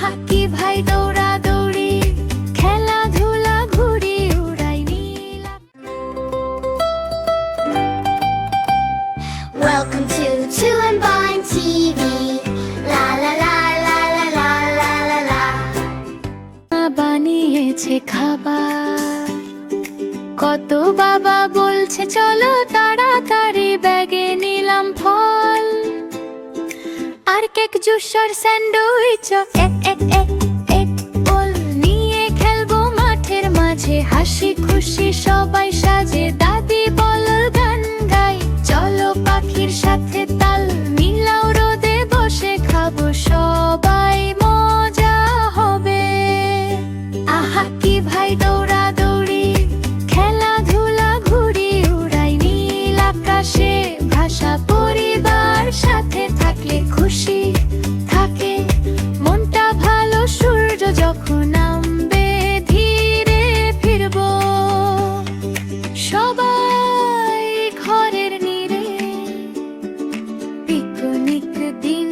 হাকি ভাই দৌড়া দৌড়ি খেলাধুলা ঘুরি উড়াই নীলা la la la la la la. বানিয়েছে খাবার কত বাবা বলছে চলো আর কেক জুসার স্যান্ডউইচ এক এক এক এক বল নিয়ে খেলব মাঠের মাঝে। হাসি খুশি সবাই সাজে दिक्कु निक दिन